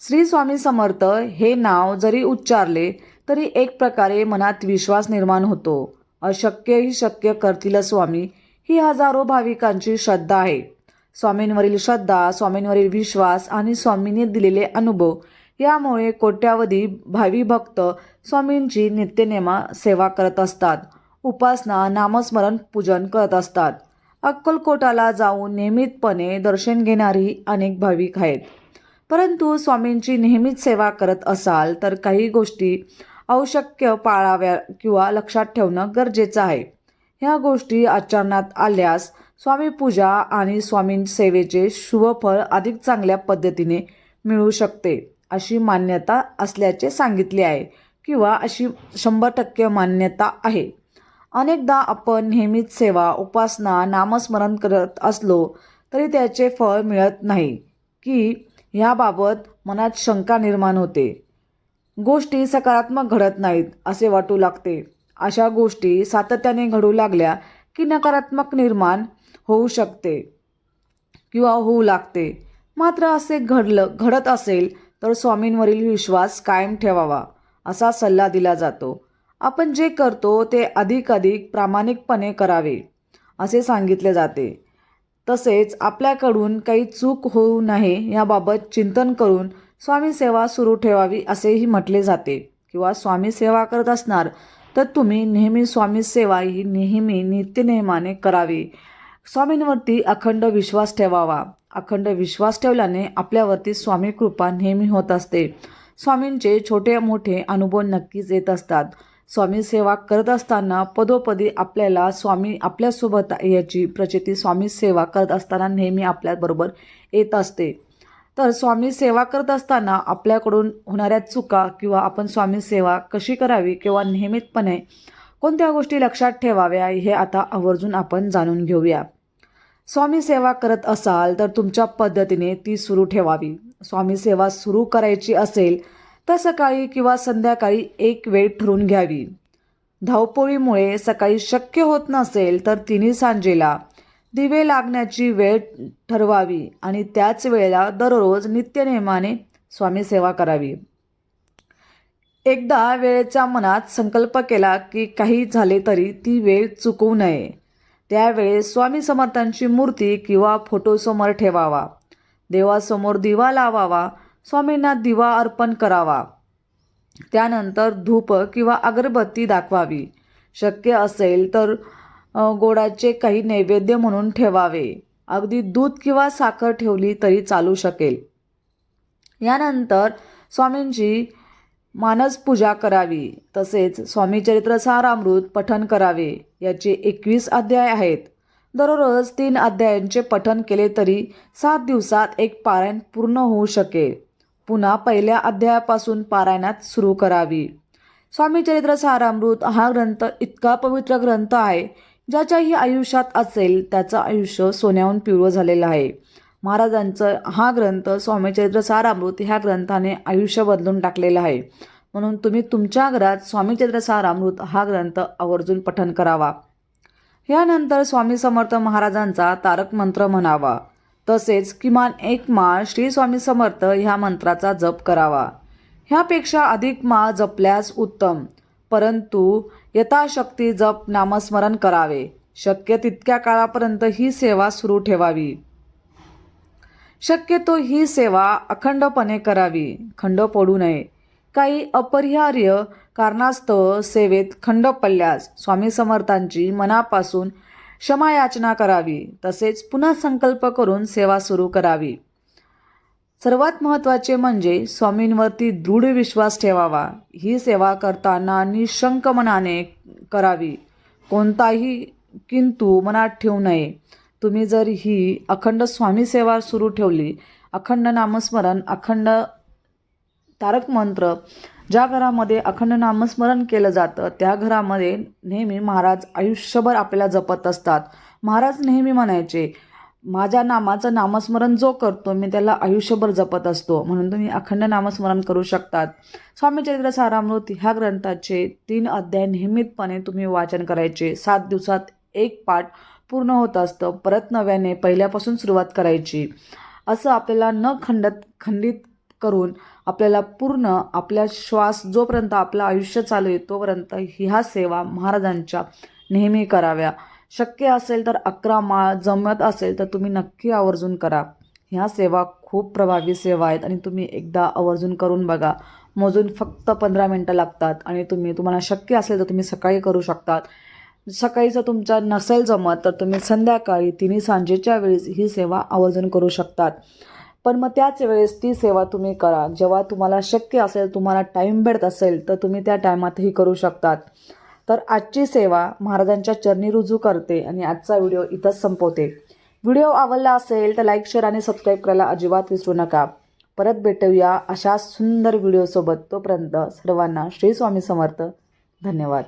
श्री स्वामी समर्थ हे नाव जरी उच्चारले तरी एक प्रकारे मनात विश्वास निर्माण होतो. अशक्यही शक्य करतील स्वामी ही हजारो भाविकांची श्रद्धा आहे. स्वामींवरील श्रद्धा स्वामींवरील विश्वास आणि स्वामींनी दिलेले अनुभव यामुळे कोट्यावधी भावी भक्त स्वामींची नित्यनेमा सेवा करत असतात. उपासना नामस्मरण पूजन करत असतात. अक्कलकोटाला जाऊन नियमितपणे दर्शन घेणारी अनेक भाविक आहेत. परंतु स्वामींची नेहमीच सेवा करत असाल तर काही गोष्टी आवश्यक पाळाव्या किंवा लक्षात ठेवणं गरजेचं आहे. ह्या गोष्टी आचरणात आल्यास स्वामी पूजा आणि स्वामीं सेवेचे शुभफळ अधिक चांगल्या पद्धतीने मिळू शकते अशी मान्यता असल्याचे सांगितले आहे किंवा अशी शंभर टक्के मान्यता आहे. अनेकदा आपण नेहमीच सेवा उपासना नामस्मरण करत असलो तरी त्याचे फळ मिळत नाही की ह्याबाबत मनात शंका निर्माण होते. गोष्टी सकारात्मक घडत नाहीत असे वाटू लागते. अशा गोष्टी सातत्याने घडू लागल्या की नकारात्मक निर्माण होऊ शकते किंवा होऊ लागते. मात्र असे घडलं घडत असेल तर स्वामींवरील विश्वास कायम ठेवावा असा सल्ला दिला जातो. आपण जे करतो ते अधिकाधिक प्रामाणिकपणे करावे असे सांगितले जाते. तसेच आपल्याकडून काही चूक होऊ नये याबाबत चिंतन करून स्वामी सेवा सुरू ठेवावी असेही म्हटले जाते. किंवा स्वामी सेवा करत असणार तर तुम्ही नेहमी स्वामी सेवा ही नेहमी नित्यनियमाने करावी. स्वामींवरती अखंड विश्वास ठेवावा. अखंड विश्वास ठेवल्याने आपल्यावरती स्वामी कृपा नेहमी होत असते. स्वामींचे छोटे मोठे अनुभव नक्कीच येत असतात. स्वामी सेवा करत असताना पदोपदी आपल्याला स्वामी आपल्यासोबत याची प्रचिती स्वामी सेवा करत असताना नेहमी आपल्याबरोबर येत असते. तर स्वामी सेवा करत असताना आपल्याकडून होणाऱ्या चुका किंवा आपण स्वामी सेवा कशी करावी किंवा नियमितपणे कोणत्या गोष्टी लक्षात ठेवाव्या हे आता आवर्जून आपण जाणून घेऊया. स्वामी सेवा करत असाल तर तुमच्या पद्धतीने ती सुरू ठेवावी. स्वामी सेवा सुरू करायची असेल तर सकाळी किंवा संध्याकाळी एक वेळ ठरवून घ्यावी. धावपोळीमुळे सकाळी शक्य होत नसेल तर तिन्ही सांजेला दिवे लागण्याची वेळ ठरवावी आणि त्याच वेळेला दररोज नित्यनेमाने स्वामी सेवा करावी. एकदा वेळेच्या मनात संकल्प केला की काही झाले तरी ती वेळ चुकवू नये. त्यावेळेस स्वामी समर्थांची मूर्ती किंवा फोटोसमोर ठेवावा. देवासमोर दिवा लावावा. स्वामींना दिवा अर्पण करावा. त्यानंतर धूप किंवा अगरबत्ती दाखवावी. शक्य असेल तर गोडाचे काही नैवेद्य म्हणून ठेवावे. अगदी दूध किंवा साखर ठेवली तरी चालू शकेल. यानंतर स्वामींची मानस पूजा करावी. तसेच स्वामी चरित्र सारामृत पठन करावे. याचे एकवीस अध्याय आहेत. दररोज तीन अध्यायांचे पठन केले तरी सात दिवसात एक पारायण पूर्ण होऊ शकेल. पुन्हा पहिल्या अध्यायापासून पारायणात सुरू करावी. स्वामी चरित्र सारामृत हा ग्रंथ इतका पवित्र ग्रंथ आहे ज्याच्याही आयुष्यात असेल त्याचं आयुष्य सोन्याहून पिवळं झालेलं आहे. महाराजांचं हा ग्रंथ स्वामीचरित्र सारामृत ह्या ग्रंथाने आयुष्य बदलून टाकलेलं आहे. म्हणून तुम्ही तुमच्या घरात स्वामीचरित्र सारामृत हा ग्रंथ आवर्जून पठन करावा. यानंतर स्वामी समर्थ महाराजांचा तारक मंत्र म्हणावा. तसेच किमान एक माळ श्री स्वामी समर्थ ह्या मंत्राचा जप करावा. ह्यापेक्षा अधिक माळ जपल्यास उत्तम. परंतु यथाशक्ती जप नामस्मरण करावे. शक्य तितक्या काळापर्यंत ही सेवा सुरू ठेवावी. शक्यतो ही सेवा अखंडपणे करावी. खंड पडू नये. काही अपरिहार्य कारणास्तव सेवेत खंड पडल्यास स्वामी समर्थांची मनापासून क्षमायाचना करावी. तसेच पुन्हा संकल्प करून सेवा सुरू करावी. सर्वात महत्त्वाचे म्हणजे स्वामींवरती दृढ विश्वास ठेवावा. ही सेवा करताना निशंक मनाने करावी. कोणताही किंतु मनात ठेवू नये. तुम्ही जर ही अखंड स्वामी सेवा सुरू ठेवली अखंड नामस्मरण अखंड तारक मंत्र ज्या घरामध्ये अखंड नामस्मरण केलं जातं त्या घरामध्ये नेहमी महाराज आयुष्यभर आपल्याला जपत असतात. महाराज नेहमी म्हणायचे माझ्या नामाचं नामस्मरण जो करतो मी त्याला आयुष्यभर जपत असतो. म्हणून तुम्ही अखंड नामस्मरण करू शकतात. स्वामी चरित्र सारामृत ह्या ग्रंथाचे तीन अध्याय नियमितपणे तुम्ही वाचन करायचे. सात दिवसात एक पाठ पूर्ण होत असतं. परत नव्याने पहिल्यापासून सुरुवात करायची. असं आपल्याला न खंडत खंडित करून आपल्याला पूर्ण आपल्या श्वास जोपर्यंत आपलं आयुष्य चालू आहे तोपर्यंत ह्या सेवा महाराजांच्या नेहमी कराव्या. शक्य असेल तर अकरा माळ जमत असेल तर तुम्ही नक्की आवर्जून करा. ह्या सेवा खूप प्रभावी सेवा आहेत आणि तुम्ही एकदा आवर्जून करून बघा. मोजून फक्त पंधरा मिनटं लागतात आणि तुम्ही तुम्हाला शक्य असेल तर तुम्ही सकाळी करू शकतात. सकाळी जर तुमच्या नसेल जमत तर तुम्ही संध्याकाळी तिन्ही सांजेच्या वेळेस ही सेवा आवर्जून करू शकतात. पण मग त्याच वेळेस ती सेवा तुम्ही करा. जेव्हा तुम्हाला शक्य असेल तुम्हाला टाईम भेटत असेल तर तुम्ही त्या टायमातही करू शकतात. तर आजची सेवा महाराजांच्या चरणी रुजू करते आणि आजचा व्हिडिओ इथंच संपवते. व्हिडिओ आवडला असेल तर लाईक शेअर आणि सबस्क्राईब करायला अजिबात विसरू नका. परत भेटूया अशा सुंदर व्हिडिओसोबत. तोपर्यंत सर्वांना श्री स्वामी समर्थ. धन्यवाद.